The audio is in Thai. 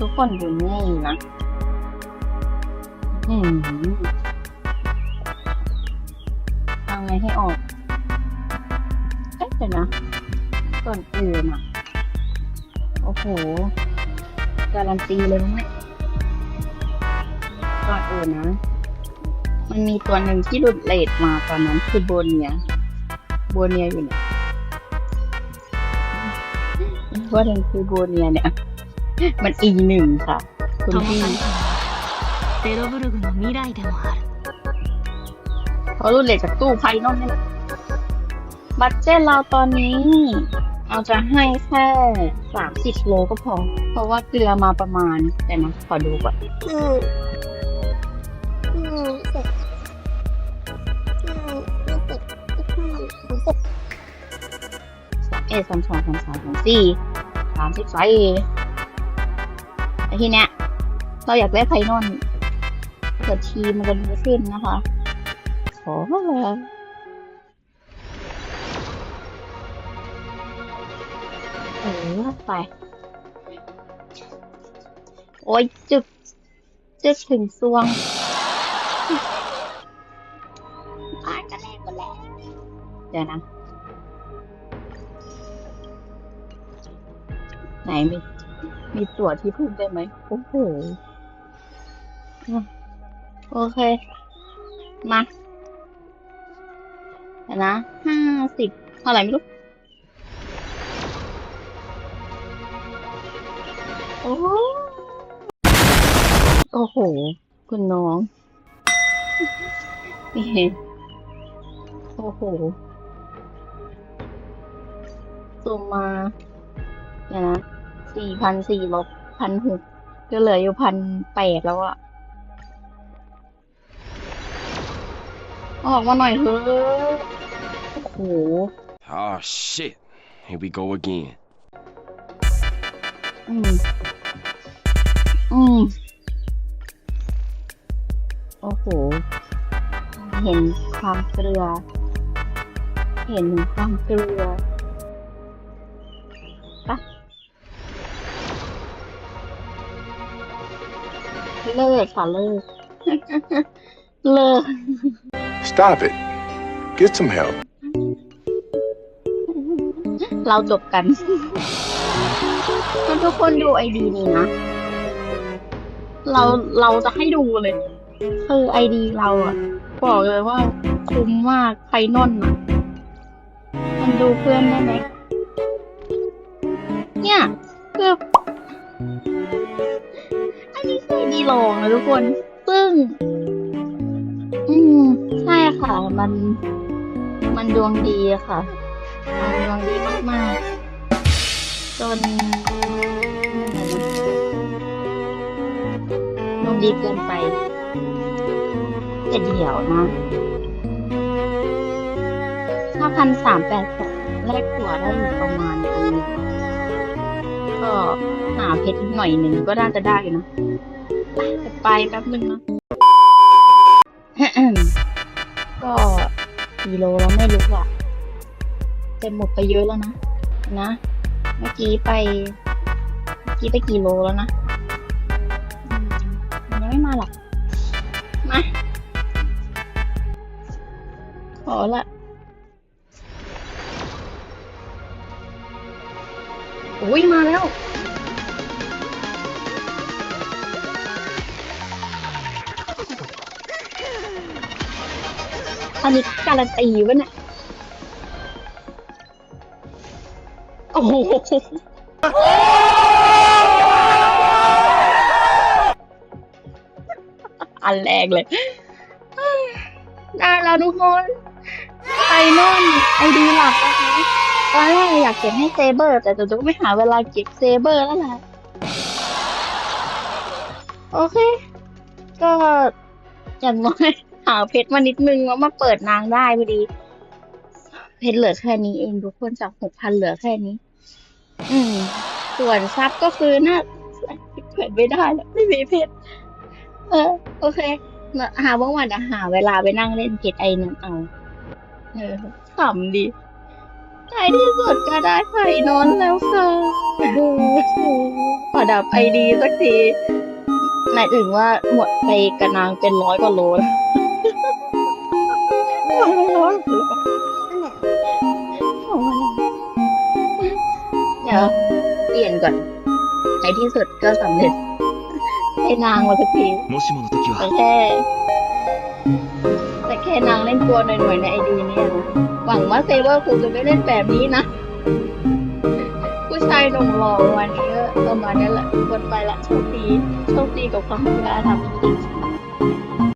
ทุกคนดูนี่นะอืมทำไงให้ออก เอ๊ะเดี๋ยวนะ ก่อนอื่นอะ โอ้โห การันตีเลยมั้งเนี่ย ก่อนอื่นนะ มันมีตัวหนึ่งที่หลุดเลทมาตอนนั้นคือโบเนีย โบเนียอยู่เนี่ยว่าหนึ่งคือโบเนียเนี่ย มันอีหนึ่งค่ะ คุณ 保 พี่ たれたのはゼロブルグの未来でもある เขาหลุดเลทจากตู้ไพ่นอกนี่แหละบัตเจ็ตเราตอนนี้ เอาจะให้แค่สามสิบโลก็พอ เพราะว่าเกลือมาประมาณ แต่นะขอดูก่อน อืมอืมเสร็จอืมไม่ติดอีกห้าหกสิบ สามเอ็ดสามสองสามสามสามสี่สามสิบสี่ ไอ้ทีเนี้ย เราอยากได้ไพนอนเกิดทีมมันจะดีขึ้นนะคะขอเออไป โอ้ยจึกจึกถึงซวงอ่านกันแรกหมดแล้วเดี๋ยวนะ ไหนมี มีตั๋วที่พิ่มได้ไหมโอ้โหโอเค มาเดี๋ยวนะห้าสิบเท่าไหร่ไม่รู้ โอ้โหโอ้โห คุณน้องนี่โอ้โหส่งมาเดี๋ยวนะ สี่พันสี่ลบพันหกก็เหลืออยู่พันแปดแล้วอะออกมาหน่อยเถอะโอ้โห Oh shit. Here we go again. อืม อืม โอ้โห เห็นความเกลือ เห็นถึงความเกลือ เลิกค่ะเลิก เลิก Stop it. Get some help. เราจบกัน ทุกคนดูไอดีนี้นะ เราเราจะให้ดูเลย คือไอดีเราอะบอกเลยว่า คุ้มมากไพนอนอะมันดูเพื่อนได้ไหมเนี่ยคืออั นี้คือไอดีลงนะทุกคน ซึ่ง อืมใช่ค่ะ มัน มันดวงดีค่ะ มันดวงดีมากๆ จนดวงดีเกินไปแต่เดี๋ยวนะถ้าพันสามแปดสองแลกตัวได้อยู่ประมาณอันนี้ก็หาเพชรหน่อยหนึ่งก็น่าจะได้อยู่นะ ไปจะไปแป๊บนึงนะ ก็กิโลแล้วไม่รู้อะแต่หมดไปเยอะแล้วนะ นะ เมื่อกี้ไปเมื่อกี้ไปกี่โลแล้วนะอืมมันยังไม่มาหรอกมา ขอละอุ้ยมาแล้ว อันนี้การันตีวะเนี่ย โอ้โห อันแรกเลยได้แล้วทุกคนไอนอนไอดีหลักนะคะตอนแรกอยากเก็บให้เซเบอร์ แต่จู่ๆก็ไม่หาเวลาเก็บเซเบอร์แล้วแหละโอเค ก็อย่างน้อย หาเพชรมานิดนึงแล้วมาเปิดนางได้พอดี เพชรเหลือแค่นี้เองทุกคนจากหกพันเหลือแค่นี้ อืม ส่วนซับก็คือน่าเปิดไม่ได้แล้วไม่มีเพชรเออ โอเคหาว่างวันอะหาเวลาไปนั่งเล่นเพชรไอนั้นเอา เออขำดีใจที่สุดก็ได้ไข่นอนแล้วค่ะขอดับไอดีสักทีหมายถึงว่าหมดไปกระนางเป็นร้อยกว่าโลแล้ว เดี๋ยวเปลี่ยนก่อนในที่สุดก็สำเร็จให้นางมาสักทีแต่แค่แต่แค่นางเล่นตัวหน่อยๆในไอดีเนี่ยหวังว่าเซเวอร์คงจะไม่เล่นแบบนี้นะ ผู้ชายหนุ่มหล่อวันนี้ก็ประมาณนี้แหละคนไปละโชคดีโชคดีกับความกล้าทำ